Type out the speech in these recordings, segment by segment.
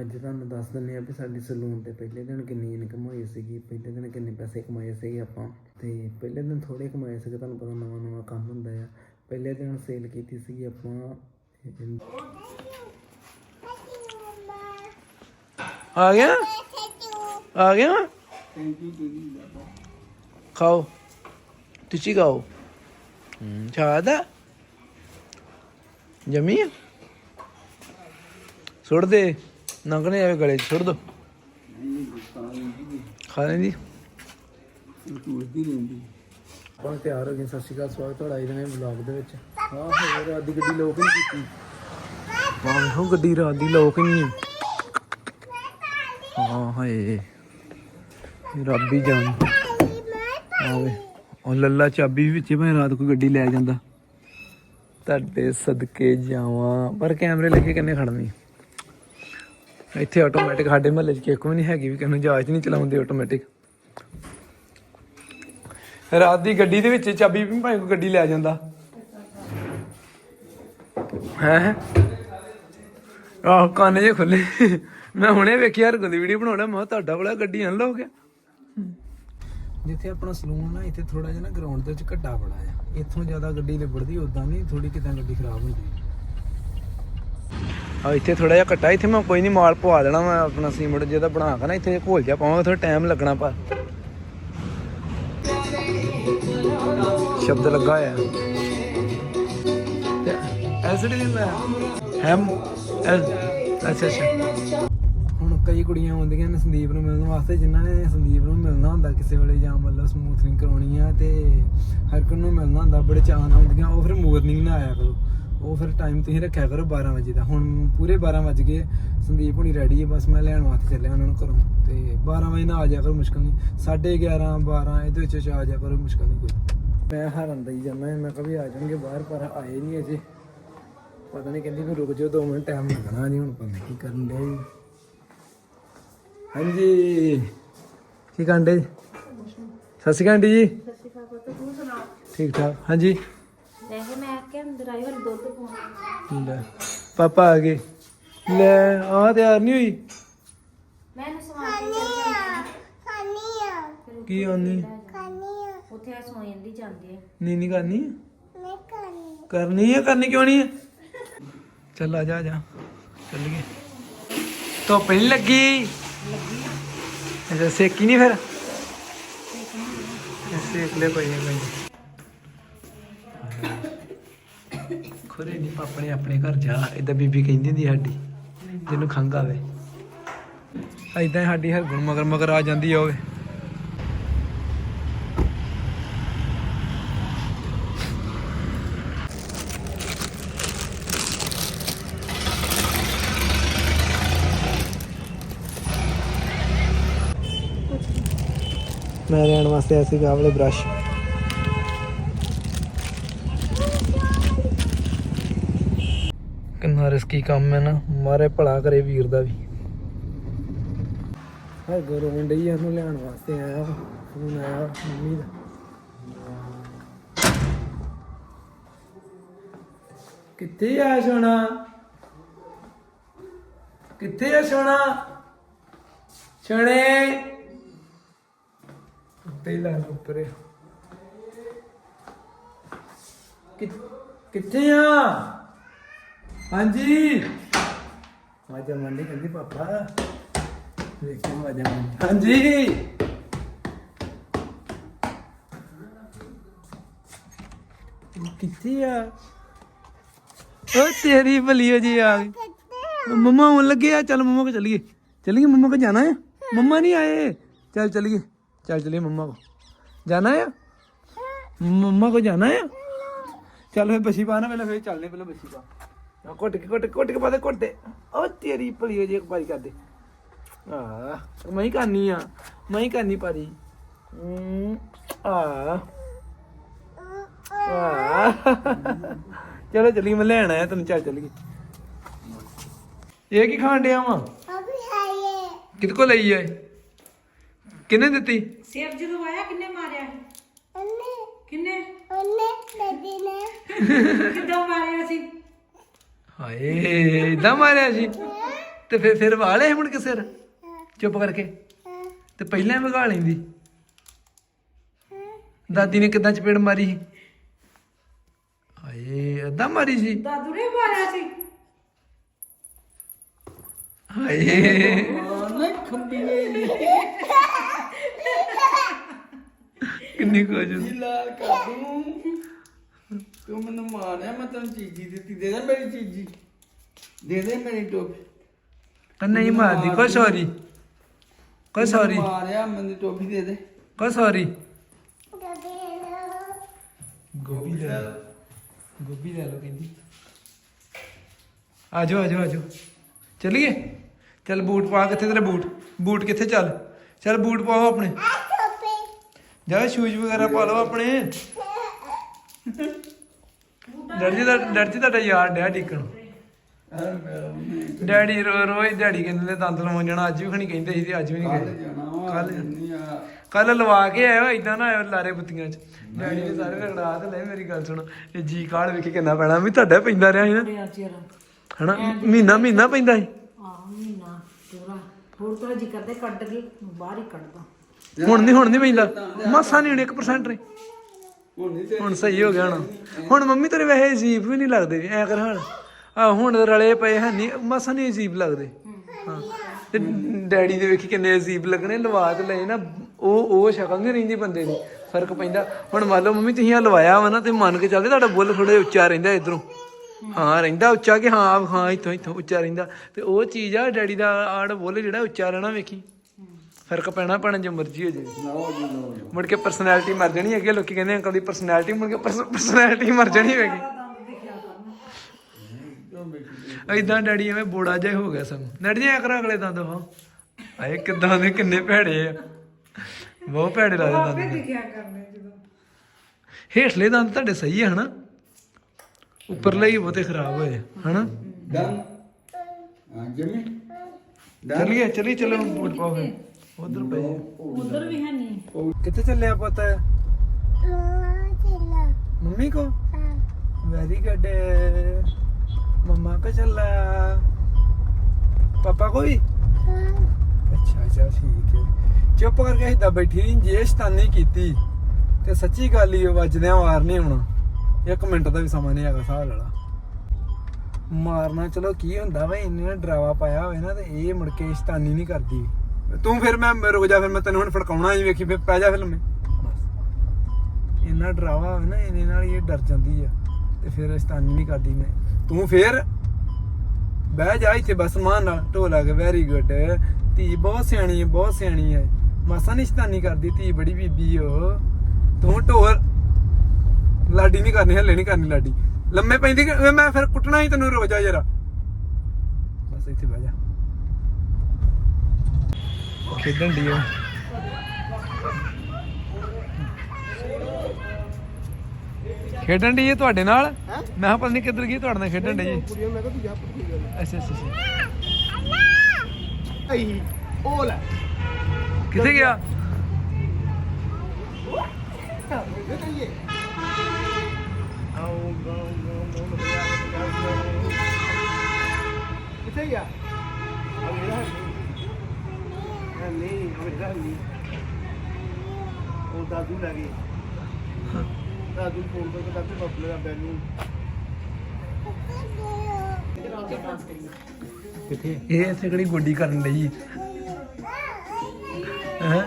ਅੱਜ ਤੁਹਾਨੂੰ ਦੱਸ ਦਿੰਦੇ ਆ ਵੀ ਸਾਡੀ ਸਲੂਨ ਤੇ ਪਹਿਲੇ ਦਿਨ ਕਿੰਨੀ ਇਨਕਮ ਹੋਈ ਸੀਗੀ, ਪਹਿਲੇ ਦਿਨ ਕਿੰਨੇ ਪੈਸੇ ਕਮਾਏ ਸੀਗੇ ਆਪਾਂ। ਤੇ ਪਹਿਲੇ ਦਿਨ ਥੋੜੇ ਕਮਾਏ ਸੀਗੇ, ਤੁਹਾਨੂੰ ਪਤਾ ਨਵਾਂ ਨਵਾਂ ਕੰਮ ਹੁੰਦਾ ਆ। ਪਹਿਲੇ ਦਿਨ ਸੇਲ ਕੀਤੀ ਸੀਗੀ ਆਪਾਂ। ਆ ਗਿਆ? ਆ ਗਿਆ? ਖਾਓ। ਤੁਸੀਂ ਖਾਓ। ਹੂੰ ਚਾਹਦਾ ਜਮੀ ਸੁੱਟ ਦੇ। ਨੰਗ ਨਹੀਂ ਆਵੇ ਗਲੇ 'ਚ ਸੁੱਟ ਦੋ। ਖਾ ਲੈਂਦੀ। ਬਹੁਤ ਤਿਆਰ ਹੋ ਗਏ ਸਤਿ ਸ਼੍ਰੀ ਅਕਾਲ ਸਵਾਗਤ ਤੁਹਾਡਾ ਅੱਜ ਦੇ ਵਲੌਗ ਦੇ ਵਿੱਚ। ਹਾਂ ਹੋਰ ਦੀ ਗੱਡੀ ਲੋਕ ਨਹੀਂ ਕੀਤੀ। ਵਾਹ ਵੇਖੋ ਗੱਡੀ ਰਾਤ ਦੀ ਲੋਕ ਨਹੀਂ ਹੈ। ਹਾਂ ਹਾਏ। ਰੱਬ ਹੀ ਜਾਣ ਆਵੇ ਉਹ ਲੱਲਾ ਚਾਬੀ ਵਿੱਚ ਭਾਵੇਂ ਰਾਤ ਕੋਈ ਗੱਡੀ ਲੈ ਜਾਂਦਾ। ਤੁਹਾਡੇ ਸਦਕੇ ਜਾਵਾਂ। ਪਰ ਕੈਮਰੇ ਲੱਗੇ ਕਿੰਨੇ ਖੜਨੀ ਇੱਥੇ ਆਟੋਮੈਟਿਕ ਸਾਡੇ ਮਹੱਲੇ 'ਚ ਕਿੱਕ ਵੀ ਨਹੀਂ ਹੈਗੀ ਵੀ ਕਿਹਨੂੰ ਜਹਾਜ਼ ਨਹੀਂ ਚਲਾਉਂਦੇ ਆਟੋਮੈਟਿਕ ਰਾਤ ਦੀ ਗੱਡੀ ਦੇ ਵਿੱਚ ਚਾਬੀ ਵੀ ਭਾਵੇਂ ਕੋਈ ਗੱਡੀ ਲੈ ਜਾਂਦਾ। ਹੈ? ਆਹ, ਕੰਨ ਜੇ ਖੁੱਲੇ ਮੈਂ ਹੁਣੇ ਵੇਖਿਆ ਹਰ ਦੀ ਵੀਡੀਓ ਬਣਾਉਣਾ, ਮੈਂ ਕਿਹਾ ਤੁਹਾਡਾ ਬੜਾ ਗੱਡੀ ਆਂ ਲੋਕ ਜਿੱਥੇ ਆਪਣਾ ਸਲੂਨ ਆ, ਇੱਥੇ ਥੋੜਾ ਜਿਹਾ ਨਾ ਗਰਾਊਂਡ ਦੇ ਵਿੱਚ ਘੱਟਾ ਬੜਾ ਆ। ਇੱਥੋਂ ਜ਼ਿਆਦਾ ਗੱਡੀ ਲਿਬੜਦੀ ਉਦਾਂ ਨਹੀਂ ਥੋੜੀ ਕਿਤੇ ਗੱਡੀ ਖਰਾਬ ਹੁੰਦੀ। ਆ ਇੱਥੇ ਥੋੜਾ ਜਿਹਾ ਘੱਟਾ, ਇੱਥੇ ਮੈਂ ਕੋਈ ਨਹੀਂ ਮਾਲ ਪਵਾ ਦੇਣਾ ਮੈਂ, ਆਪਣਾ ਸੀਮੈਂਟ ਜਿਹਦਾ ਬਣਾ ਕੇ ਨਾ, ਇੱਥੇ ਘੋਲ ਜਾ ਪਾਵਾਂਗਾ ਥੋੜਾ ਟਾਈਮ ਲੱਗਣਾ ਪਰ ਸ਼ਬਦ ਲੱਗਾ ਹੋਇਆ। ਐਸਡੀ ਮੈਂ ਹੈਮ ਅੱਛਾ ਅੱਛਾ। ਹੁਣ ਕਈ ਕੁੜੀਆਂ ਆਉਂਦੀਆਂ ਨੇ ਸੰਦੀਪ ਨੂੰ ਮਿਲਣ ਵਾਸਤੇ, ਜਿਨ੍ਹਾਂ ਨੇ ਸੰਦੀਪ ਨੂੰ ਮਿਲਣਾ ਹੁੰਦਾ ਕਿਸੇ ਵੇਲੇ ਜਾਂ ਮਤਲਬ ਸਮੂਥਿੰਗ ਕਰਾਉਣੀ ਆ, ਤੇ ਹਰ ਕੋਈ ਨੂੰ ਮਿਲਣਾ ਹੁੰਦਾ, ਬੜੇ ਚਾਅ ਨਾਲ ਆਉਂਦੀਆਂ, ਉਹ ਫਿਰ ਮਾਰਨਿੰਗ ਨਾ ਆਇਆ ਕਰੋ। ਉਹ ਫਿਰ ਟਾਈਮ ਤੁਸੀਂ ਰੱਖਿਆ ਕਰੋ 12 ਵਜੇ ਦਾ। ਹੁਣ ਪੂਰੇ 12 ਵਜ ਗਏ। ਸੰਦੀਪ ਹੁਣੀ ਰੈਡੀ ਹੈ ਬਸ ਮੈਂ ਲੈਣ ਵਾਸਤੇ ਚੱਲਿਆ ਉਹਨਾਂ ਨੂੰ ਘਰੋਂ। ਤੇ 12 ਵਜੇ ਨਾਲ ਆ ਜਾ ਕਰੋ ਮੁਸ਼ਕਲ ਨਹੀਂ। 11:30 12 ਇਹਦੇ ਵਿੱਚ ਆ ਜਾ ਕਰੋ ਮੁਸ਼ਕਲ ਨਹੀਂ ਕੋਈ। ਮੈਂ ਹਰਨ ਦਈ ਜਾਂਦਾ ਮੈਂ ਵੀ ਆ ਜਾਣਗੇ ਬਾਹਰ ਪਰ ਆਏ ਨਹੀਂ ਅਜੇ। ਪਤਾ ਨਹੀਂ ਕਹਿੰਦੀ ਵੀ ਰੁਕ ਜਾਓ 2 ਮਿੰਟ ਟਾਈਮ ਲੱਗਣਾ ਜੀ ਹੁਣ ਪਤਾ ਨਹੀਂ ਕੀ ਕਰਨ ਦੇ ਹਾਂਜੀ। ਕੀ ਕਾਂਡੇ ਸਤਿ ਸ਼੍ਰੀ ਅਕਾਲ ਜੀ। ਠੀਕ ਠਾਕ। ਹਾਂਜੀ। ਵੈਸੇ ਮੈਂ ਕਿ ਅੰਦਰ ਆਈ ਹੁਣ ਦੁੱਧ ਪਾਉਣਾ ਲੈ ਪਾਪਾ ਆ ਗਏ। ਲੈ ਆ ਤਿਆਰ ਨਹੀਂ ਹੋਈ? ਮੈਂ ਇਹਨੂੰ ਸਵਾਲ ਕੇ ਚੱਲ ਜਾਂਦੀ ਕੀ ਆਉਣੀ ਉੱਥੇ ਆ ਸੌ ਜਾਂਦੀ ਜਾਂਦੇ ਆ। ਨਹੀਂ ਨਹੀਂ ਕਰਨੀ? ਕਰਨੀ। ਹੈ ਕਰਨੀ ਕਿਉਂ ਨਹੀਂ ਹੈ ਚੱਲ ਆ ਜਾ ਆ ਜਾ। ਚੱਲੀਏ ਧੁੱਪ ਨਹੀਂ ਲੱਗੀ? ਅੱਛਾ ਸੇਕੀ ਨਹੀਂ ਫਿਰ? ਸੇਕ ਲੈ ਕੋਈ ਨਹੀਂ ਕੋਈ ਨਹੀਂ ਖੁਰੇ ਨਹੀਂ ਆਪਣੇ ਆਪਣੇ ਘਰ ਜਾ। ਇਦਾਂ ਬੀਬੀ ਕਹਿੰਦੀ ਹੁੰਦੀ ਸਾਡੀ, ਜਿਹਨੂੰ ਖੰਘ ਆਵੇ। ਇਦਾਂ ਸਾਡੀ ਹਰਗੁਣ ਮਗਰ ਮਗਰ ਆ ਜਾਂਦੀ ਆ ਓਏ ਮੈਂ ਲੈਣ ਵਾਸਤੇ ਆਇਆ ਸੀਗਾ ਬ੍ਰਸ਼ ਰਿਸਕੀ ਕੰਮ ਹੈ ਨਾ, ਮਾਰੇ ਭਲਾ ਕਰੇ ਵੀਰ ਦਾ ਵੀ। ਹਾਂ ਗਰੋਂ ਡਈ ਇਹਨੂੰ ਲੈਣ ਵਾਸਤੇ ਆਇਆ ਫੋਨ ਆਇਆ ਮੰਮੀ ਦਾ। ਕਿੱਥੇ ਆ ਸੋਨਾ? ਕਿੱਥੇ ਆ ਸੋਨਾ? ਸੋਨੇ? ਉੱਤੇ ਲੈ ਉੱਪਰ ਕਿੱਥੇ ਆ? ਹਾਂਜੀ ਵਾਜਾ ਮੰਡੀ ਕਹਿੰਦੀ ਪਾਪਾ ਦੇਖੋ ਵਾਜਾ ਮੰਡੀ ਹਾਂਜੀ ਕਿੱਥੇ ਆ ਓ ਤੇਰੀ ਭਲੀ ਜੀ ਆ ਗਈ ਮੰਮਾ ਆਉਣ ਲੱਗੇ ਆ ਚੱਲ ਮੰਮਾ ਕੋ ਚੱਲੀਏ ਚੱਲੀਏ ਮੰਮਾ ਕੋ ਜਾਣਾ ਹੈ ਮੰਮਾ ਨਹੀਂ ਆਏ ਚੱਲ ਚੱਲੀਏ ਚੱਲ ਚੱਲੀਏ ਮੰਮਾ ਕੋ ਜਾਣਾ ਹੈ ਮੰਮਾ ਕੋ ਜਾਣਾ ਹੈ ਚੱਲ ਫੇ ਬਸੀ ਪਾ ਨਾ ਪਹਿਲਾਂ ਫੇ ਚੱਲਨੇ ਪਹਿਲਾਂ ਬਸੀ ਪਾ ਆ ਕੁੱਟ ਕੇ ਕੁੱਟ ਕੇ ਕੁੱਟ ਕੇ ਪਾ ਦੇ ਕੁੱਟ ਦੇ। ਓ ਤੇਰੀ ਭਲੀ ਜੀ ਇੱਕ ਪਾਰੀ ਕਰ ਦੇ। ਆ ਮੈਂ ਹੀ ਕਰਨੀ ਆ ਮੈਂ ਹੀ ਕਰਨੀ ਪਾਰੀ ਆ। ਆ। ਚਲੋ ਚੱਲੀ ਮੈਂ ਲੈਣ ਆਇਆ ਤੈਨੂੰ ਚੱਲ ਚੱਲੀਏ। ਇਹ ਕੀ ਖਾਣ ਡਿਆ ਵਾ? ਕਿਹਦੇ ਕੋ ਲਈ ਆਏ ਕਿਹਨੇ ਦਿੱਤੀ? ਸਿਰ ਜਦੋਂ ਆਇਆ ਕਿੰਨੇ ਮਾਰਿਆ ਕਿੰਨੇ? ਕਿੱਦਾਂ ਮਾਰਿਆ ਸੀ? ਹਾਏ ਇਦਾਂ ਮਾਰਿਆ ਸੀ। ਤੇ ਫਿਰ ਫਿਰ ਵਾਲੇ ਮੁੜ ਕੇ ਸਿਰ? ਚੁੱਪ ਕਰਕੇ। ਤੇ ਪਹਿਲਾਂ ਹੀ ਵਗਾ ਲੈਂਦੀ। ਦਾਦੀ ਨੇ ਕਿਦਾਂ ਚਪੇੜ ਮਾਰੀ ਸੀ? ਹਾਏ ਏਦਾਂ ਮਾਰੀ ਸੀ। ਦਾਦੂ ਨੇ ਮਾਰਿਆ ਸੀ। ਹਾਏ। ਨਾ ਖੰਬੀ ਨੇ। ਕਿੰਨੀ ਕੁਝ ਲਾਲ ਕਰ ਦੂੰ ਤੂੰ ਮੈਨੂੰ ਮਾਰਿਆ? ਮੈਂ ਤੈਨੂੰ ਚੀਜ਼ੀ ਦਿੱਤੀ। ਦੇ ਦੇ ਮੇਰੀ ਚੀਜ਼ੀ। ਦੇ ਦੇ ਮੇਰੀ ਟੋਪੀ। ਤਾਂ ਨਹੀਂ ਮਾਰਦੀ। ਕੋਈ ਸੌਰੀ ਕੋਈ ਸੌਰੀ ਮਾਰਿਆ ਮੈਨੂੰ ਟੋਪੀ ਦੇ ਦੇ। ਕੋਈ ਸੌਰੀ ਗੋਭੀ ਲੈ ਲਓ। ਗੋਭੀ ਲੈ ਲਓ ਕਹਿੰਦੀ। ਆਜੋ ਆਜੋ ਆਜੋ ਚੱਲੀਏ? ਚੱਲ ਬੂਟ ਪਾ ਕਿੱਥੇ ਤੇਰੇ ਬੂਟ? ਬੂਟ ਕਿੱਥੇ ਚੱਲ? ਚੱਲ ਬੂਟ ਪਾਓ ਆਪਣੇ। ਜਾ ਸ਼ੂਜ਼ ਵਗੈਰਾ ਪਾ ਲਓ ਆਪਣੇ। ਡੈਡੀ ਦਾ ਡੈਡੀ ਤੁਹਾਡਾ ਯਾਰ ਡਿਆ ਡਿੱਕਣ ਡੈਡੀ ਰੋ ਰੋਜ਼ ਡੈਡੀ ਕਹਿੰਦੇ ਨੇ ਦੰਦ ਲਵਾਉਣ ਜਾਣਾ ਅੱਜ ਵੀ ਖਣੀ ਕਹਿੰਦੇ ਸੀ ਤੇ ਅੱਜ ਵੀ ਨਹੀਂ ਕੱਲ ਗਏ। ਨਹੀਂ ਆ। ਕੱਲ ਲਵਾ ਕੇ ਆਇਓ ਇਦਾਂ ਨਾ ਆਇਓ ਲਾਰੇ ਬੁੱਤੀਆਂ ਚ। ਡੈਡੀ ਨੇ ਸਾਰੇ ਰਗੜਾ ਤੇ ਲੈ ਮੇਰੀ ਗੱਲ ਸੁਣੋ। ਇਹ ਜੀ ਕਾਰਡ ਵੇਖ ਕੇ ਕਿੰਨਾ ਪੈਣਾ ਵੀ ਤੁਹਾਡਾ ਪੈਂਦਾ ਰਿਹਾ ਸੀ ਨਾ। ਬੜਿਆ ਚਿਰ ਹਨਾ? ਮਹੀਨਾ ਮਹੀਨਾ ਪੈਂਦਾ ਸੀ। ਆ ਮਹੀਨਾ ਪੂਰਾ ਹੋਰ ਤਾਂ ਜੀ ਕਰਦੇ ਕੱਢ ਕੇ ਬਾਹਰ ਹੀ ਕੱਢਦਾ। ਹੁਣ ਨਹੀਂ ਹੁਣ ਨਹੀਂ ਪੈਂਦਾ। ਮਾਸਾ ਨਹੀਂ ਹੁਣ 1% ਰੇ ਹੁਣ ਨਹੀਂ ਤੇ ਹੁਣ ਸਹੀ ਹੋ ਗਿਆ ਹੁਣ। ਹੁਣ ਮੰਮੀ ਤੇਰੇ ਵੈਸੇ ਅਜੀਬ ਵੀ ਨਹੀਂ ਲੱਗਦੇ ਐ ਕਰ ਹਾਲ ਆ ਹੁਣ ਰਲੇ ਪਏ ਹੈ ਨਹੀਂ, ਮਾਸਾ ਨਹੀਂ ਅਜੀਬ ਲੱਗਦੇ। ਹਾਂ। ਤੇ ਡੈਡੀ ਦੇ ਵੇਖੀ ਕਿੰਨੇ ਅਜੀਬ ਲੱਗਣੇ ਲਵਾ ਤੇ ਲਏ ਨਾ, ਉਹ ਉਹ ਸ਼ਕਲ ਨਹੀਂ ਰਹਿੰਦੀ ਬੰਦੇ ਦੀ, ਫ਼ਰਕ ਪੈਂਦਾ। ਹੁਣ ਮੰਨ ਲਓ ਮੰਮੀ ਤੁਸੀਂ ਆ ਲਵਾਇਆ ਵਾ ਨਾ, ਤੇ ਮੰਨ ਕੇ ਚੱਲਦੇ ਤੁਹਾਡਾ ਬੁੱਲ ਥੋੜਾ ਉੱਚਾ ਰਹਿੰਦਾ ਇਧਰੋਂ। ਹਾਂ, ਰਹਿੰਦਾ ਉੱਚਾ ਕਿ ਹਾਂ ਹਾਂ, ਇੱਥੋਂ ਇੱਥੋਂ ਉੱਚਾ ਰਹਿੰਦਾ। ਤੇ ਉਹ ਚੀਜ਼ ਆ, ਡੈਡੀ ਦਾ ਆੜ ਬੁੱਲ ਜਿਹੜਾ ਉੱਚਾ ਰਹਿਣਾ ਵੇਖੀ। ਫ਼ਰਕ ਪੈਣਾ ਪੈਣਾ ਜੋ ਮਰਜ਼ੀ ਹੋ ਜਾਵੇ ਲਓ ਜੀ ਲਓ ਜੀ। ਮੁੜ ਕੇ ਪਰਸਨੈਲਿਟੀ ਮਰ ਜਾਣੀ ਅੱਗੇ ਲੋਕੀ ਕਹਿੰਦੇ ਅੰਕਲ ਦੀ ਪਰਸਨੈਲਿਟੀ ਮੁੜ ਕੇ ਪਰਸਨੈਲਿਟੀ ਮਰ ਜਾਣੀ ਹੋਵੇਗੀ ਐਦਾਂ ਡੈਡੀ ਐਵੇਂ ਬੋੜਾ ਜਿਹਾ ਹੋ ਗਿਆ ਸਭ ਡੈਡੀ ਜੀ ਐ ਕਰੋ ਅਗਲੇ ਦੰਦ ਹਾਂ ਆਏ ਕਿਦਾਂ ਦੇ ਕਿੰਨੇ ਭੈੜੇ ਆ। ਬਹੁਤ ਭੈੜੇ ਲੱਗਦੇ ਦੰਦ ਦਿਖਿਆ ਕਰਨੇ ਜਦੋਂ। ਹੇਠਲੇ ਦੰਦ ਤੁਹਾਡੇ ਸਹੀ ਆ ਹਨਾ? ਉੱਪਰਲੇ ਹੀ ਬਹੁਤੇ ਖਰਾਬ ਹੋਏ ਹਨਾ? ਡਨ। ਹਾਂ ਜਮੀ। ਚਲਿਏ ਚਲੀ ਚਲੋ ਬੂਟ ਪਾਓ ਫਿਰ। ਉਧਰ ਪਏ ਉਧਰ ਵੀ ਹੈ ਨਹੀਂ। ਕਿੱਥੇ ਚੱਲਿਆ ਪੁੱਤ? ਮੰਮੀ ਕੋ? ਵੈਰੀ ਗੁੱਡ ਮੰਮਾ ਕੋ ਚੱਲਾ। ਪਾਪਾ ਕੋ ਵੀ ਅੱਛਾ ਅੱਛਾ ਠੀਕ ਹੈ। ਚੁੱਪ ਕਰਕੇ ਏਦਾਂ ਬੈਠੀ ਰਹੀ ਜੇ ਸ਼ਤਾਨੀ ਕੀਤੀ ਤੇ ਸੱਚੀ ਗੱਲ ਹੀ ਵੱਜਦਿਆਂ ਵਾਰ ਨਹੀਂ ਹੋਣਾ। ਇੱਕ ਮਿੰਟ ਦਾ ਵੀ ਸਮਾਂ ਨਹੀਂ ਹੈਗਾ ਸਾਹ ਵਾਲਾ। ਮਾਰਨਾ ਚਲੋ ਕੀ ਹੁੰਦਾ ਵਾ ਇੰਨੇ ਨਾ ਡਰਾਵਾ ਪਾਇਆ ਹੋਵੇ ਨਾ ਤੇ ਇਹ ਮੁੜ ਕੇ ਸ਼ਤਾਨੀ ਨਹੀਂ ਕਰਦੀ। ਤੂੰ ਫਿਰ ਮੈਂ ਰੁਕ ਜਾ ਫਿਰ ਮੈਂ ਤੈਨੂੰ ਹੁਣ ਫੜਕਾਉਣਾ ਹੀ ਵੇਖੀ ਫਿਰ ਪੈ ਜਾ ਫਿਰ ਮੈਂ ਬਸ। ਇੰਨਾ ਡਰਾਵਾ ਹੋਵੇ ਨਾ ਇਹਦੇ ਨਾਲ ਇਹ ਡਰ ਜਾਂਦੀ ਆ ਤੇ ਫਿਰ ਸ਼ਤਾਨੀ ਨਹੀਂ ਕਰਦੀ ਮੈਂ। ਤੂੰ ਫਿਰ ਬਹਿ ਜਾ ਇੱਥੇ ਬਸ ਮਾਨ ਨਾਲ ਢੋਲਾ ਕੇ ਵੈਰੀ ਗੁੱਡ ਧੀ ਬਹੁਤ ਸਿਆਣੀ ਹੈ ਬਹੁਤ ਸਿਆਣੀ ਹੈ ਮਾਸਾ ਨਹੀਂ ਸ਼ਤਾਨੀ ਕਰਦੀ ਧੀ ਬੜੀ ਬੀਬੀ ਓ ਤੂੰ ਢੋਲ ਲਾਡੀ ਨਹੀਂ ਕਰਨੀ ਹੱਲੇ ਨਹੀਂ ਕਰਨੀ ਲਾਡੀ। ਲੰਮੇ ਪੈਂਦੀ ਮੈਂ ਫਿਰ ਕੁੱਟਣਾ ਹੀ ਤੈਨੂੰ ਰੁਕ ਜਾ ਜਰਾ। ਬਸ ਇੱਥੇ ਬਹਿ ਜਾ। ਖੇਡਣ ਦੀ ਆ। ਖੇਡਣ ਦੀ ਹੈ ਤੁਹਾਡੇ ਨਾਲ? ਮੈਂ ਕਿਹਾ ਪਤਾ ਨਹੀਂ ਕਿੱਧਰ ਗਈ ਤੁਹਾਡੇ ਨਾਲ ਖੇਡਣ ਦੀ ਜੀ ਮੈਂ ਕਿਹਾ ਤੂੰ ਜਾ ਪੁੱਤ ਗੱਲ ਅੱਛਾ ਅੱਛਾ ਅੱਛਾ। ਆਈ ਉਹ ਲੈ। ਕਿੱਥੇ ਗਿਆ? ਕਿੱਥੇ ਗਿਆ? ਨਹੀਂ ਮੇਰਾ ਨਹੀਂ। ਉਹ ਦਾਦੂ ਲੈ ਗਏ। ਦਾਦੂ ਫੋਨ ਕਰਕੇ ਦਾਦੂ ਬੱਬਲੇ ਦਾ ਬੈਨੂ ਕਿੱਥੇ? ਇਹ ਇੱਥੇ ਕਿਹੜੀ ਗੋਡੀ ਕਰਨ ਲਈ? ਹੈ?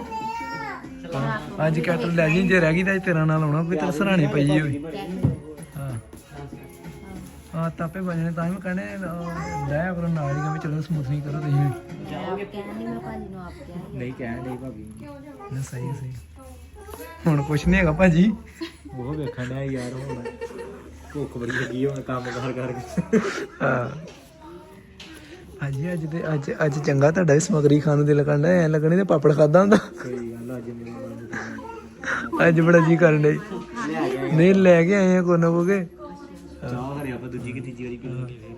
ਅੱਜ ਕੈਟਲ ਲੈ ਜੀ ਜੇ ਰਹਿ ਗਈ ਤਾਂ ਤੇਰਾ ਨਾਲ ਆਉਣਾ ਕੋਈ ਤੇਰੇ ਸਰਾਣੀ ਪਈ ਹੋਈ। ਹਾਂ। ਹਾਂ ਤਾਪੇ ਵਜਣੇ ਤਾਂ ਵੀ ਕਹਿੰਦੇ ਲੈ ਕਰੋ ਨਾਲ ਹੀ ਕਹਿੰਦੇ ਚਲੋ ਸਮੂਥਨਿੰਗ ਕਰੋ ਤੁਸੀਂ। ਵੀ। ਨਹੀਂ ਕਹਿਣ ਡਈ ਭਾਬੀ। ਨਾ ਸਹੀ ਹੈ, ਸਹੀ। ਹੁਣ ਕੁਛ ਨਹੀਂ ਹੈਗਾ ਭਾਜੀ। ਉਹ ਵੇਖਣ ਡਿਆ ਯਾਰ ਹੁਣ। ਭੁੱਖ ਬੜੀ ਲੱਗੀ ਹੁਣ ਕੰਮ ਕਰ ਕਰਕੇ। ਹਾਂ। ਅੱਜ ਅੱਜ ਦੇ ਅੱਜ ਅੱਜ ਚੰਗਾ ਤੁਹਾਡਾ ਵੀ ਸਮਗਰੀ ਖਾਣ ਨੂੰ ਦਿਲ ਕਰਦਾ ਐ ਲੱਗਣੀ ਤੇ ਪਾਪੜ ਖਾਦਾ ਹੁੰਦਾ। ਸਹੀ ਗੱਲ ਅੱਜ ਮੇਰੇ ਮਨ ਨੂੰ ਅੱਜ ਬੜਾ ਜੀ ਕਰਨ ਡਈ। ਨਹੀਂ ਲੈ ਕੇ ਆਏ ਆ ਕੋਈ ਨਾ ਕੋਗੇ ਚਾਹ ਹਰੇ ਆਪਾਂ ਦੂਜੀ ਕਿ ਤੀਜੀ ਵਾਰੀ ਫਿਰ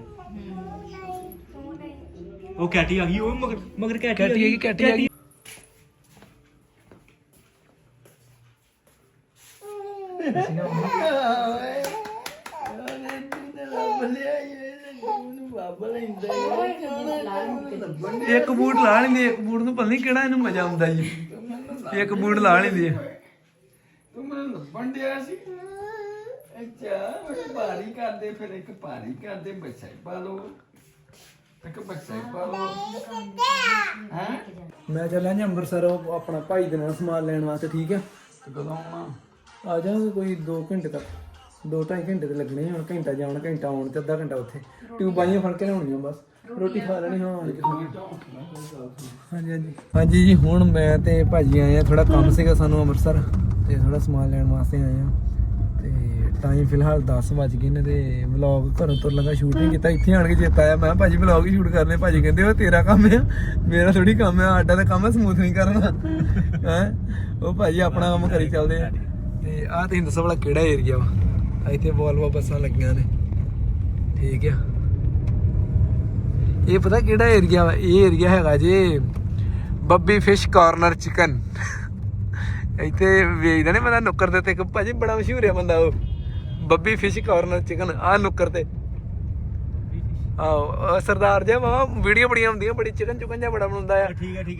ਉਹ ਕੈਟੀ ਆ ਗਈ ਉਹ ਮਗਰ ਮਗਰ ਕੈਟੀ ਕੈਟੀ ਕੈਟੀ ਬੱਲੇ ਆਏ ਨੂੰ ਬਾਬਾ ਲੈਂਦਾ ਇੱਕ ਬੂਟ ਲਾ ਲੈਂਦੀ ਇੱਕ ਬੂਟ ਨੂੰ ਪਤਾ ਨਹੀਂ ਕਿਹੜਾ ਇਹਨੂੰ ਮਜ਼ਾ ਆਉਂਦਾ ਜੀ। ਇੱਕ ਬੂਟ ਲਾ ਲੈਂਦੀ ਆ। ਤੂੰ ਮੈਨੂੰ ਲੱਭਣ ਡਿਆ ਸੀ। ਅੱਛਾ ਇੱਕ ਭਾਰੀ ਕਰਦੇ ਫਿਰ ਇੱਕ ਭਾਰੀ ਕਰਦੇ ਬੱਚਾ ਹੀ ਪਾ ਲਓ। ਇੱਕ ਬੱਚਾ ਹੀ ਪਾ ਲਓ ਹੈ। ਮੈਂ ਚੱਲਿਆ ਜੀ ਅੰਮ੍ਰਿਤਸਰ ਉਹ ਆਪਣਾ ਭਾਈ ਦੇ ਨਾਲ ਸਮਾਨ ਲੈਣ ਵਾਸਤੇ ਠੀਕ ਕਦੋਂ ਆਉਣਾ? ਆ ਜਾਵਾਂਗੇ ਕੋਈ 2 ਘੰਟੇ ਤੱਕ। 2.5 ਘੰਟੇ ਤੇ ਲੱਗਣੇ ਆ, ਹੁਣ ਘੰਟਾ ਜਾਣ ਘੰਟਾ ਆਉਣ ਤੇ ਅੱਧਾ ਘੰਟਾ ਉੱਥੇ। ਟਿਊਬਾਈਆਂ ਫੜ ਕੇ ਲਿਆਉਣੀਆਂ ਬਸ। ਰੋਟੀ ਖਾ ਲੈਣੀ ਹਾਂ ਹਾਂਜੀ ਹਾਂਜੀ। ਹਾਂਜੀ ਜੀ ਹੁਣ ਮੈਂ ਤੇ ਭਾਜੀ ਆਏ ਆ ਥੋੜਾ ਕੰਮ ਸੀਗਾ ਸਾਨੂੰ ਅੰਮ੍ਰਿਤਸਰ ਤੇ ਥੋੜਾ ਸਮਾਨ ਲੈਣ ਵਾਸਤੇ ਆਏ ਆ। ਤੇ ਟਾਈਮ ਫਿਲਹਾਲ 10 ਵੱਜ ਗਏ ਨੇ ਤੇ ਵਲੌਗ ਘਰੋਂ ਤੁਰ ਲਗਾ ਸ਼ੂਟ ਨਹੀਂ ਕੀਤਾ। ਇੱਥੇ ਆਣ ਕੇ ਚੇਤਾ ਆਇਆ, ਮੈਂ ਕਿਹਾ ਭਾਜੀ ਵਲੌਗ ਹੀ ਸ਼ੂਟ ਕਰਨੇ ਭਾਜੀ ਕਹਿੰਦੇ ਉਹ ਤੇਰਾ ਕੰਮ ਆ। ਮੇਰਾ ਥੋੜੀ ਕੰਮ ਆ, ਸਾਡਾ ਤਾਂ ਕੰਮ ਹੈ ਸਮੂਥਨਿੰਗ ਕਰਨਾ। ਹੈ? ਉਹ ਭਾਜੀ ਆਪਣਾ ਕੰਮ ਕਰੀ ਚੱਲਦੇ ਆ। ਤੇ ਆਹ ਤੁਸੀਂ ਦੱਸੋ ਭਲਾ ਕਿਹੜਾ ਏਰੀਆ ਵਾ? ਇੱਥੇ ਵੋਲਵਾ ਬੱਸਾਂ ਲੱਗੀਆਂ ਨੇ। ਠੀਕ ਆ। ਇਹ ਪਤਾ ਕਿਹੜਾ ਏਰੀਆ ਵਾ? ਇਹ ਏਰੀਆ ਹੈਗਾ ਜੇ ਬੱਬੀ ਫਿਸ਼ ਕਾਰਨਰ ਚਿਕਨ। ਇੱਥੇ ਵੇਚਦਾ ਨੇ ਬੰਦਾ ਨੁੱਕਰ ਦੇ ਤੇ ਇੱਕ ਭਾਜੀ ਬੜਾ ਮਸ਼ਹੂਰ ਹੈ ਬੰਦਾ ਉਹ। ਬੱਬੀ ਫਿਸ਼ ਕਾਰਨਰ ਚਿਕਨ ਆ ਨੁੱਕਰ ਤੇ। ਆਓ ਉਹ ਸਰਦਾਰ ਜਿਹਾ ਵਾ ਵੀਡੀਓ ਬੜੀਆਂ ਹੁੰਦੀਆਂ ਬੜੀ ਚਿਕਨ ਚੁਕਨ ਜਿਹਾ ਬੜਾ ਬਣਾਉਂਦਾ ਆ।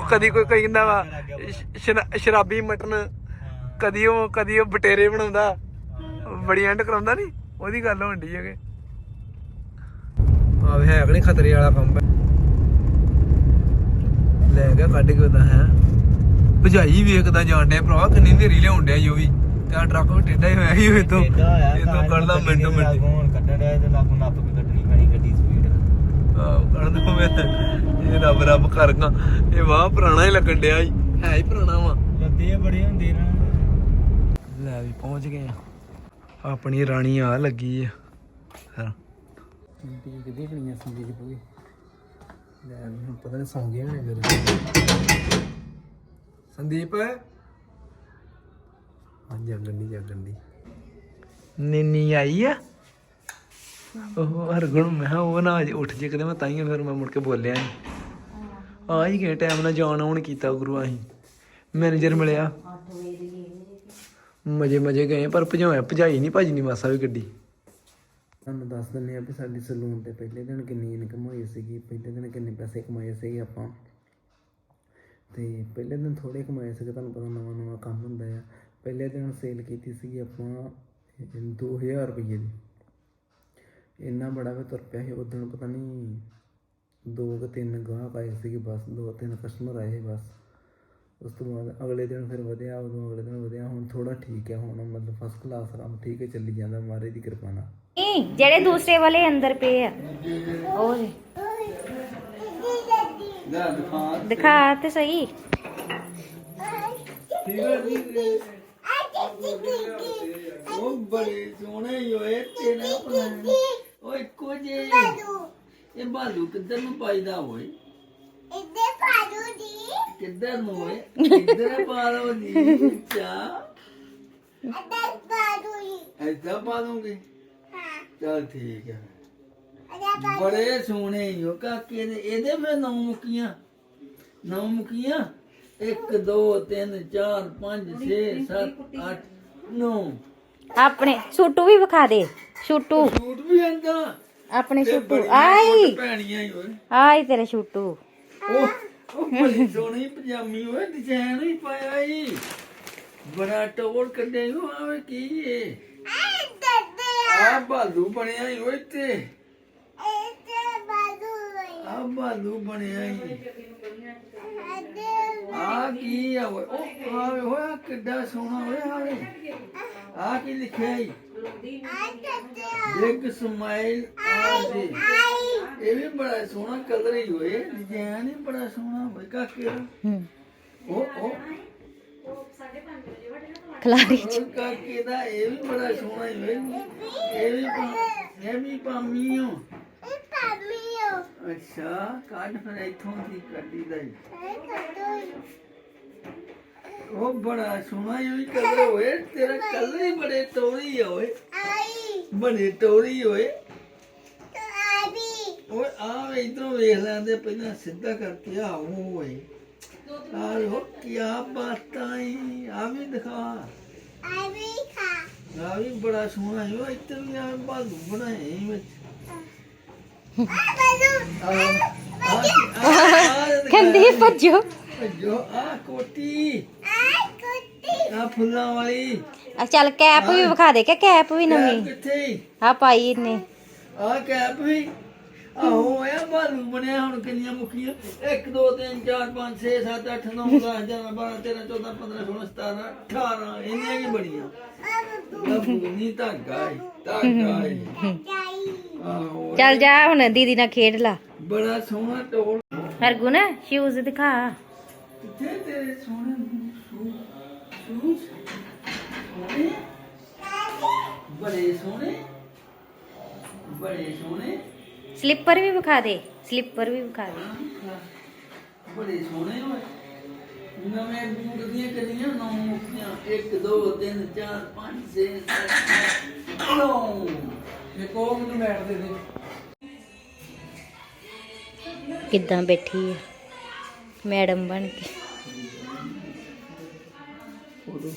ਕਦੀ ਕੋਈ ਕੋਈ ਕਹਿੰਦਾ ਵਾ ਸ਼ਰਾਬੀ ਮਟਨ ਕਦੀ ਉਹ ਕਦੀ ਉਹ ਬਟੇਰੇ ਬਣਾਉਂਦਾ। ਬੜੀ ਐਂਡ ਕਰਾਉਂਦਾ ਨਹੀਂ ਉਹਦੀ ਗੱਲ ਹੋਣ ਡਈ ਹੈਗੇ। ਆਵੇ ਹੈ ਅਗਲੇ ਖਤਰੇ ਵਾਲਾ ਕੰਮ ਲੈ ਗਿਆ ਕੱਢ ਕੇ ਉਹਦਾ ਹੈ। ਭਜਾਈ ਵੇਖਦਾ ਜਾਣ ਡਿਆ ਭਰਾ ਕਿੰਨੀ ਨੇਰੀ ਲਿਆਉਣ ਡਿਆ ਜੋ ਵੀ। ਤੇ ਆ ਟਰੱਕ ਵੀ ਟੇਢਾ ਹੀ ਹੋਇਆ ਸੀ ਇਹ ਤੋਂ ਇਹ ਤੋਂ ਕੱਢਦਾ ਮਿੰਟ ਮਿੰਟ। ਹੁਣ ਕੱਢਣ ਡਿਆ ਤੇ ਲਾਗੂ ਨੱਪ ਕੇ ਕੱਢਣੀ ਪੈਣੀ ਗੱਡੀ ਸਪੀਡ ਆਹ ਕੱਢ ਦੋ ਮੈਂ ਇਹ ਰੱਬ ਰੱਬ ਕਰਗਾ। ਇਹ ਵਾਹ ਪੁਰਾਣਾ ਹੀ ਲੱਗਣ ਡਿਆ ਹੈ ਹੀ ਪੁਰਾਣਾ ਵਾ। ਲੱਦੇ ਬੜੇ ਹੁੰਦੇ ਨਾ। ਲੈ ਵੀ ਪਹੁੰਚ ਗਏ ਆ। ਆਪਣੀ ਰਾਣੀ ਆ ਲੱਗੀ ਆ। ਹਾਂ। ਕਿਹਦੀ ਬਣੀਆਂ ਸੰਦੀਪ ਪੂਰੀ। ਲੈ ਹੁਣ ਪਤਾ ਨਹੀਂ ਸੌਂ ਗਏ ਨੇ ਫਿਰ। ਸੰਦੀਪ? ਹਾਂ ਜਾਗਣ ਦੀ ਜਾਗਣ ਦੀ ਨਿੰਨੀ ਆਈ ਆ? ਉਹ ਹਰਗੁਣ ਮੈਂ ਕਿਹਾ ਉਹ ਨਾ ਅੱਜ ਉੱਠ ਜੇ ਕਦੇ ਮੈਂ ਤਾਈਆਂ ਫਿਰ ਮੈਂ ਮੁੜ ਕੇ ਬੋਲਿਆ ਨਹੀਂ ਆ ਹੀ ਗਏ ਟਾਈਮ ਨਾਲ ਜਾਣ ਆਉਣ ਕੀਤਾ ਗੁਰੂ ਆਹੀਂ। ਮੈਨੇਜਰ ਮਿਲਿਆ। ਮਜੇ ਮਜੇ ਗਏ ਪਰ ਭਜਾਇਆ ਭਜਾਈ ਨਹੀਂ ਭਾਜੀ ਨਹੀਂ ਮਾਸਾ ਵੀ ਗੱਡੀ। ਤੁਹਾਨੂੰ ਦੱਸ ਦਿੰਦੇ ਆ ਵੀ ਸਾਡੀ ਸਲੂਨ ਤੇ ਪਹਿਲੇ ਦਿਨ ਕਿੰਨੀ ਇਨਕਮ ਹੋਈ ਸੀਗੀ ਪਹਿਲੇ ਦਿਨ ਕਿੰਨੇ ਪੈਸੇ ਕਮਾਏ ਸੀਗੇ ਆਪਾਂ। ਤੇ ਪਹਿਲੇ ਦਿਨ ਥੋੜੇ ਕਮਾਏ ਸੀਗੇ ਤੁਹਾਨੂੰ ਪਤਾ ਨਵਾਂ ਨਵਾਂ ਕੰਮ ਹੁੰਦਾ ਆ। ਪਹਿਲੇ ਦਿਨ ਸੇਲ ਕੀਤੀ ਸੀਗੀ ਆਪਾਂ 2000 ਰੁਪਏ ਦੀ। ਇੰਨਾ ਬੜਾ ਵੀ ਤੁਰ ਪਿਆ ਸੀ ਉਦੋਂ ਪਤਾ ਨਹੀਂ ਦੋ ਕਿ ਤਿੰਨ ਗਾਹਕ ਆਏ ਸੀਗੇ ਬਸ ਦੋ ਤਿੰਨ ਕਸਟਮਰ ਆਏ ਸੀ ਬਸ। ਉਸ ਤੋਂ ਬਾਅਦ ਅਗਲੇ ਦਿਨ ਫਿਰ ਵਧਿਆ ਉਦੋਂ ਅਗਲੇ ਦਿਨ ਵਧਿਆ ਹੁਣ ਥੋੜਾ ਠੀਕ ਹੈ ਹੁਣ ਮਤਲਬ ਫਸਟ ਕਲਾਸ ਆਰਾਮ ਠੀਕ ਹੈ ਚੱਲੀ ਜਾਂਦਾ ਮਹਾਰਾਜ ਦੀ ਕਿਰਪਾ ਨਾਲ। ਨਹੀਂ ਜਿਹੜੇ ਦੂਸਰੇ ਵਾਲੇ ਅੰਦਰ ਪਏ ਆ। ਉਹ ਦਿਖਾ ਦਿਖਾ ਤੇ ਸਹੀ। ਉਹ ਬੜੇ ਸੋਹਣੇ ਹੀ ਹੋਏ ਤੇਰਾ ਇਹ ਬਾਲੂ ਕਿੱਧਰ ਨੂੰ ਪਾਈਦਾ ਹੋਏ ਕਿੱਧਰ ਨੂੰ ਹੋਏ ਕਿੱਧਰ ਪਾ ਲਓ ਜੀ ਚਾ ਐਦਾਂ ਪਾ ਦੂੰਗੀ। ਚਲ ਠੀਕ ਹੈ। ਬੜੇ ਸੋਹਣੇ ਹੀ ਕਾਕੇ ਦੇ ਇਹਦੇ ਮੈਂ ਨੌ ਮੁਕੀਆਂ। ਨੌ ਮੁਕੀਆਂ। 1 2 3 4 5 6 7 8 9 ਆਪਣੇ ਛੁੱਟੂ ਵੀ ਵਿਖਾ ਦੇ। ਛੁੱਟੂ। ਸੂਟ ਵੀ ਆਂਦਾ। ਆਪਣੇ ਛੁੱਟੂ। ਆਈ। ਭੈਣੀਆਂ ਹੀ ਆਈ ਤੇਰੇ ਛੁੱਟੂ। ਉਹ ਉਹ ਬੜੀ ਸੋਹਣੀ ਪਜਾਮੀ ਹੋਏ ਡਿਜ਼ਾਈਨ ਹੀ ਪਾਇਆ ਈ। ਬੜਾ ਟੋੜ ਕੱਢਿਆ ਈ। ਆਵੇ ਕੀ ਏ। ਆ। ਬਾਲੂ ਬਣਿਆ ਹੀ ਹੋਏ ਤੇ ਆ ਬਾਲੂ ਬਣਿਆ ਹੀ। ਆ ਕੀ ਆ ਓਏ? ਉਹ ਆਵੇ ਹੋਇਆ ਕਿੱਡਾ ਸੋਹਣਾ ਹੋਇਆ ਆਵੇ ਆ ਕੀ ਲਿਖਿਆ ਈ? ਬਿਗ ਸਮਾਈਲ ਆ ਜੀ। ਇਹ ਵੀ ਬੜਾ ਸੋਹਣਾ ਕਲਰ ਹੀ ਹੋਏ ਡਿਜ਼ਾਈਨ ਹੀ ਬੜਾ ਸੋਹਣਾ ਹੋਏ ਕਾਕੇ ਹੂੰ। ਉਹ ਉਹ ਖਲਾਰੀ ਉਹ ਕਾਕੇ ਦਾ ਇਹ ਵੀ ਬੜਾ ਸੋਹਣਾ ਹੀ ਹੋਏ ਇਹ ਵੀ ਇਹ ਵੀ ਪਾਮੀਓ ਅੱਛਾ ਕੱਢ ਫਿਰ ਇੱਥੋਂ ਦੀ ਕੱਢੀ ਦਾ ਈ। ਉਹ ਬੜਾ ਸੋਹਣਾ ਹੀ ਕਲਰ ਹੋਏ ਤੇਰਾ ਕਲਰ ਹੀ ਬੜੇ ਟੋਰੀ ਹੋਏ ਬੜੇ ਟੋਰੀ ਹੋਏ ਓਏ ਆ ਇਧਰੋਂ ਵੇਖ ਲੈਂਦੇ ਪਹਿਲਾਂ ਸਿੱਧਾ ਕਰਕੇ ਆ ਉਹ ਓਏ। ਆ ਲੋ ਕੀ ਬਾਤਾਂ ਈ ਆ ਵੀ ਦਿਖਾ। ਆ ਵੀ ਬੜਾ ਸੋਹਣਾ ਉਹ ਇੱਧਰ ਵੀ ਆ ਬਾਲੂ ਬਣਾਏ ਵਿੱਚ ਕਹਿੰਦੀ ਭੱਜੋ। ਜੋ ਆ ਕੋਟੀ। ਆ ਫੁੱਲਾਂ ਵਾਲੀ। ਆ ਚੱਲ ਕੈਪ ਵੀ ਵਿਖਾ ਦੇ ਕਿ ਕੈਪ ਵੀ ਨਵੀਂ? ਕਿੱਥੇ? ਆ ਪਾਈ ਇਹਨੇ। ਆ ਕੈਪ ਵੀ। ਆਹੋ ਆ ਬਾਲੂ ਬਣਿਆ ਹੁਣ ਕਿੰਨੀਆਂ ਮੁੱਖੀਆਂ? 1 2 3 4 5 6 7 8 9 10 11 12 13 14 15 16 17 18 ਇੰਨੀਆਂ ਕੀ ਬਣੀਆਂ। ਧਾਗਾ ਧਾਗਾ। ਆਹੋ ਚੱਲ ਜਾ ਹੁਣ ਦੀਦੀ ਨਾਲ ਖੇਡ ਲਾ। ਬੜਾ ਸੋਹਣਾ ਟੋਲ ਹਰਗੁਣ ਸ਼ੂਜ਼ ਦਿਖਾ। ਕਿੱਥੇ ਤੇਰੇ ਸੋਹਣੇ ਸ਼ੂਜ਼ ਸੋਹਣੇ? ਬੜੇ ਸੋਹਣੇ? ਬੜੇ ਸੋਹਣੇ? ਸਲਿੱਪਰ ਵੀ ਵਿਖਾ ਦੇ ਸਲਿੱਪਰ ਵੀ ਵਿਖਾ ਦੇ। ਬੜੇ ਸੋਹਣੇ ਹੋਏ ਨਵੇਂ ਬੂਟ ਦੀਆਂ ਕਿੰਨੀਆਂ ਨੌ ਮੁੱਕੀਆਂ 1 2 3 4 5 6 7 ਨੌ। ਇੱਕ ਉਹ ਮੈਨੂੰ ਮੈਟ ਦੇ ਦੇ। ਕਿੱਦਾਂ ਬੈਠੀ ਆ? ਮੈਡਮ ਬਣ ਕੇ। ਫੋਟੋ।